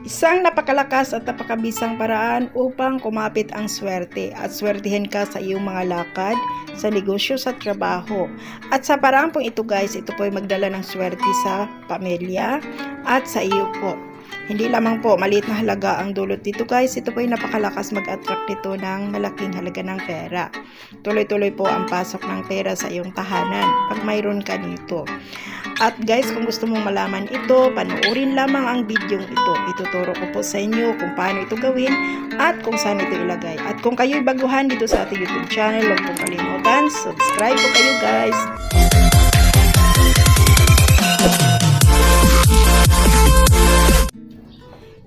Isang napakalakas at napakabisang paraan upang kumapit ang swerte at swertihin ka sa iyong mga lakad, sa negosyo, sa trabaho. At sa paraan pong ito guys, ito po ay magdala ng swerte sa pamilya at sa iyo po. Hindi lamang po maliit na halaga ang dulot dito guys, ito po ay napakalakas mag-attract nito ng malaking halaga ng pera. Tuloy-tuloy po ang pasok ng pera sa iyong tahanan pag mayroon ka nito. At guys, kung gusto mong malaman ito, panoorin lamang ang video ito. Ituturo ko po sa inyo kung paano ito gawin at kung saan ito ilagay. At kung kayo'y baguhan dito sa ating YouTube channel, huwag pong kalimutan, subscribe po kayo guys.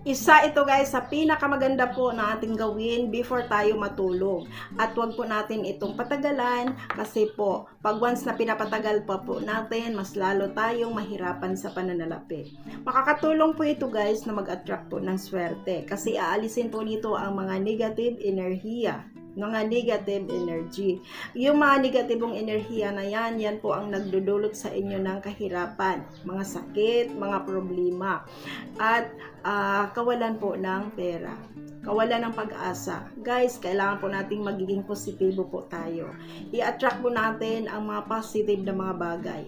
Isa ito guys sa pinakamaganda po na ating gawin before tayo matulog. At wag po natin itong patagalan kasi po pag once na pinapatagal pa po natin, mas lalo tayong mahirapan sa pananalapi. Makakatulong po ito guys na mag-attract po ng swerte kasi aalisin po nito ang mga negative enerhiya mga negative energy. Yung mga negatibong enerhiya na yan, yan po ang nagdudulot sa inyo ng kahirapan, mga sakit, mga problema, at ah, kawalan po ng pera kawalan ng pag-asa. Guys, kailangan po nating magiging positibo po tayo. I-attract po natin ang mga positive na mga bagay.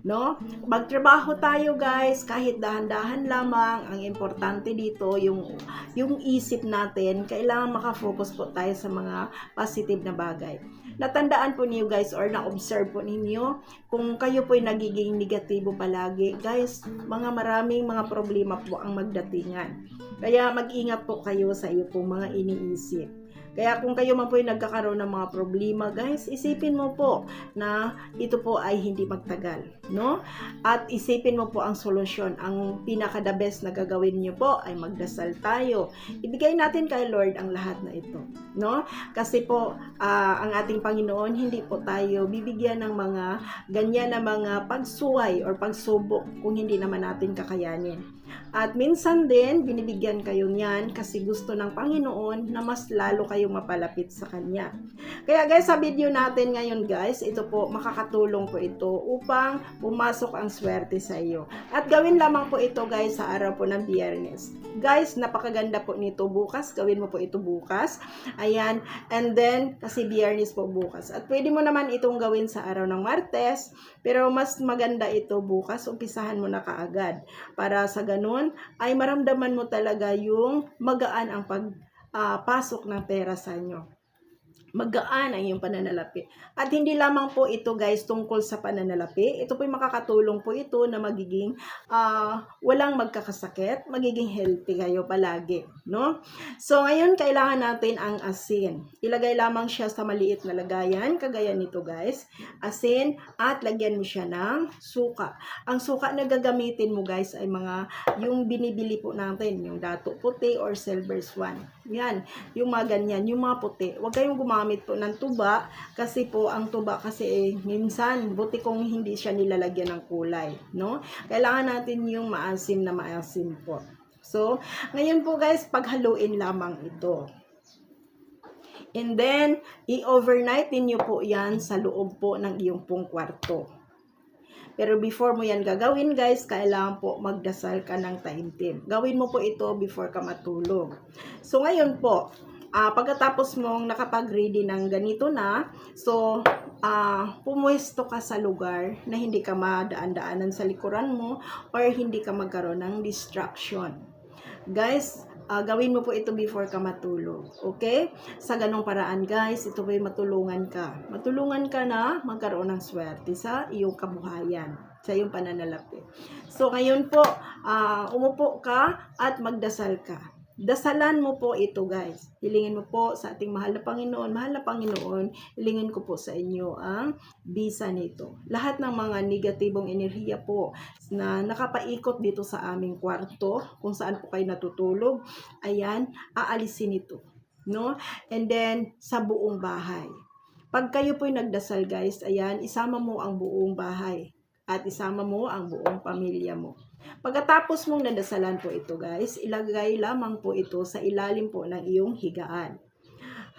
No? Magtrabaho tayo guys, kahit dahan-dahan lamang, ang importante dito yung yung isip natin, kailangan makafocus po tayo sa mga positive na bagay. Natandaan po niyo guys or na-observe po ninyo kung kayo po ay nagiging negatibo palagi, guys, mga maraming mga problema po ang magdatingan. Kaya mag-ingat po kayo sa iyo pong mga iniisip. Kaya kung kayo man po ay nagkakaroon ng mga problema, guys, isipin mo po na ito po ay hindi magtagal, no? At isipin mo po ang solusyon. Ang pinaka the best na gagawin niyo po ay magdasal tayo. Ibigay natin kay Lord ang lahat na ito, no? Kasi po ah, ang ating Panginoon hindi po tayo bibigyan ng mga ganyan na mga pagsuway or pagsubok kung hindi naman natin kakayanin. At minsan din, binibigyan kayo niyan kasi gusto ng Panginoon na mas lalo kayong mapalapit sa Kanya. Kaya guys, sa video natin ngayon guys, ito po, makakatulong po ito upang pumasok ang swerte sa iyo. At gawin lamang po ito guys sa araw po ng biyernes. Guys, napakaganda po nito bukas. Gawin mo po ito bukas. Ayan. And then, kasi biyernes po bukas. At pwede mo naman itong gawin sa araw ng martes. Pero mas maganda ito bukas. Umpisahan mo na kaagad. Para sa ganun, ay maramdaman mo talaga yung magaan ang pagpasok ng pera sa inyo magaan ang iyong pananalapi. At hindi lamang po ito guys tungkol sa pananalapi. Ito po makakatulong po ito na magiging ah, walang magkakasakit, magiging healthy kayo palagi. No? So ngayon kailangan natin ang asin. Ilagay lamang siya sa maliit na lagayan, kagaya nito guys. Asin at lagyan mo siya ng suka. Ang suka na gagamitin mo guys ay mga yung binibili po natin, yung dato puti or silver swan. Yan, yung mga ganyan, yung mga puti. Huwag kayong gumamit po ng tuba kasi po ang tuba kasi eh, minsan buti kung hindi siya nilalagyan ng kulay, no? Kailangan natin yung maasim na maasim po. So, ngayon po guys, paghaluin lamang ito. And then, i-overnight niyo po yan sa loob po ng iyong pong kwarto. Pero before mo yan gagawin guys, kailangan po magdasal ka ng taimtim. Gawin mo po ito before ka matulog. So ngayon po, ah pagkatapos mong nakapag-ready ng ganito na, so ah pumuesto ka sa lugar na hindi ka madaan-daanan sa likuran mo or hindi ka magkaroon ng distraction. Guys, ah, gawin mo po ito before ka matulog. Okay? Sa ganong paraan, guys, ito po'y matulungan ka. Matulungan ka na magkaroon ng swerte sa iyong kabuhayan, sa iyong pananalapi. So, ngayon po, ah, umupo ka at magdasal ka. Dasalan mo po ito, guys. Hilingin mo po sa ating mahal na Panginoon. Mahal na Panginoon, hilingin ko po sa inyo ang bisa nito. Lahat ng mga negatibong enerhiya po na nakapaikot dito sa aming kwarto, kung saan po kayo natutulog, ayan, aalisin ito. No? And then, sa buong bahay. Pag kayo po'y nagdasal, guys, ayan, isama mo ang buong bahay at isama mo ang buong pamilya mo. Pagkatapos mong nadasalan po ito guys, ilagay lamang po ito sa ilalim po ng iyong higaan.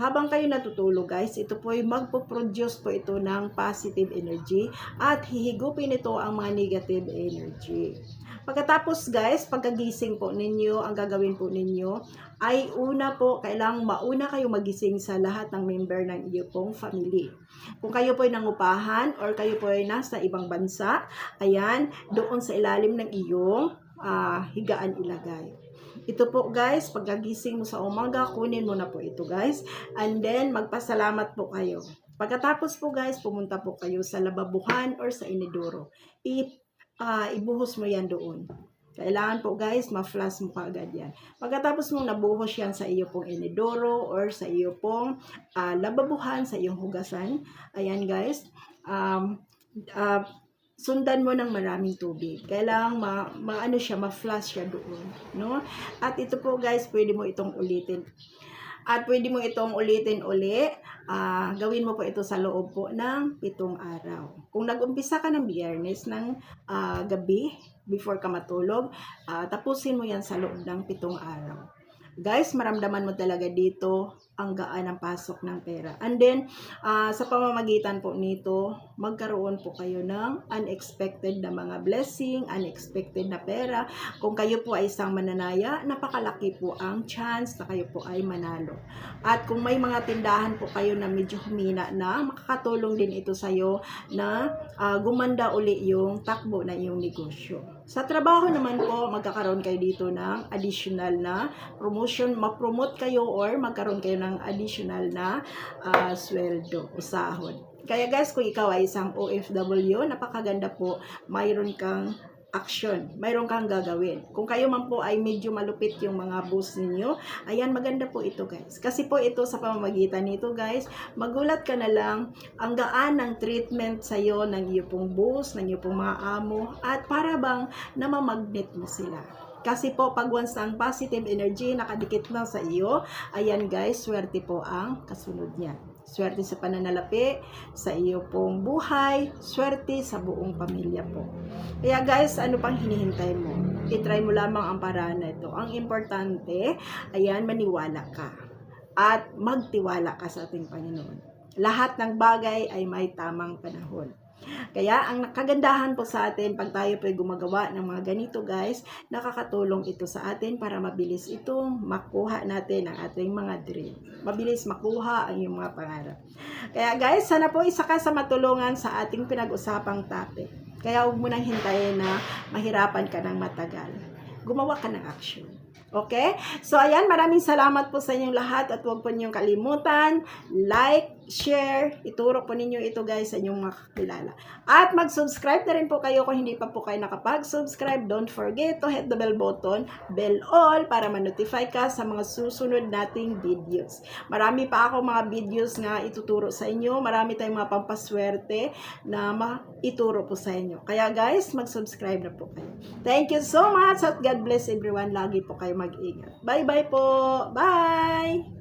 Habang kayo natutulog guys, ito po ay magpo-produce po ito ng positive energy at hihigupin ito ang mga negative energy. Pagkatapos guys, pagkagising po ninyo, ang gagawin po ninyo ay una po, kailangang mauna kayo magising sa lahat ng member ng iyo pong family. Kung kayo po ay nangupahan or kayo po ay nasa ibang bansa, ayan, doon sa ilalim ng iyong ah, higaan ilagay. Ito po guys, pagkagising mo sa umaga, kunin mo na po ito guys. And then, magpasalamat po kayo. Pagkatapos po guys, pumunta po kayo sa lababuhan or sa inidoro. I, ah, ibuhos mo yan doon. Kailangan po guys, ma-flash mo kaagad yan. Pagkatapos mong nabuhos yan sa iyo pong inidoro or sa iyo pong ah, lababuhan, sa iyong hugasan, ayan guys, um, ah, sundan mo ng maraming tubig. Kailangan ma, maano siya, ma-flash siya doon, no? At ito po guys, pwede mo itong ulitin. At pwede mo itong ulitin uli. Ah, gawin mo po ito sa loob po ng pitong araw. Kung nag-umpisa ka ng biyernes ng ah, gabi, before ka matulog, ah, tapusin mo yan sa loob ng pitong araw. Guys, maramdaman mo talaga dito ang gaan ng pasok ng pera. And then, ah, sa pamamagitan po nito, magkaroon po kayo ng unexpected na mga blessing, unexpected na pera. Kung kayo po ay isang mananaya, napakalaki po ang chance na kayo po ay manalo. At kung may mga tindahan po kayo na medyo humina na, makakatulong din ito sa'yo na ah, gumanda uli yung takbo na iyong negosyo. Sa trabaho naman po, magkakaroon kayo dito ng additional na promotion, ma-promote kayo or magkaroon kayo ng additional na ah, sweldo o sahod. Kaya guys, kung ikaw ay isang OFW, napakaganda po, mayroon kang action, mayroon kang gagawin. Kung kayo man po ay medyo malupit yung mga boss ninyo, ayan, maganda po ito guys. Kasi po ito sa pamamagitan nito guys, magulat ka na lang ang gaan ng treatment sa'yo ng iyo pong boss, ng iyo pong mga amo, at para bang namamagnet mo sila. Kasi po, pag once ang positive energy nakadikit na sa iyo, ayan guys, swerte po ang kasunod niya. Swerte sa pananalapi, sa iyo pong buhay, swerte sa buong pamilya po. Kaya guys, ano pang hinihintay mo? I-try mo lamang ang paraan na ito. Ang importante, ayan, maniwala ka. At magtiwala ka sa ating Panginoon. Lahat ng bagay ay may tamang panahon. Kaya ang kagandahan po sa atin pag tayo po gumagawa ng mga ganito guys, nakakatulong ito sa atin para mabilis itong makuha natin ang ating mga dream. Mabilis makuha ang iyong mga pangarap. Kaya guys, sana po isa ka sa matulungan sa ating pinag-usapang topic. Kaya huwag mo nang hintayin na mahirapan ka ng matagal. Gumawa ka ng action. Okay? So, ayan, maraming salamat po sa inyong lahat at huwag po niyong kalimutan, like, share, ituro po ninyo ito guys sa inyong mga kakilala. At mag-subscribe na rin po kayo kung hindi pa po kayo nakapag-subscribe. Don't forget to hit the bell button, bell all, para ma-notify ka sa mga susunod nating videos. Marami pa ako mga videos nga ituturo sa inyo. Marami tayong mga pampaswerte na ma-ituro po sa inyo. Kaya guys, mag-subscribe na po kayo. Thank you so much at God bless everyone. Lagi po kayo mag-ingat. Bye-bye po. Bye!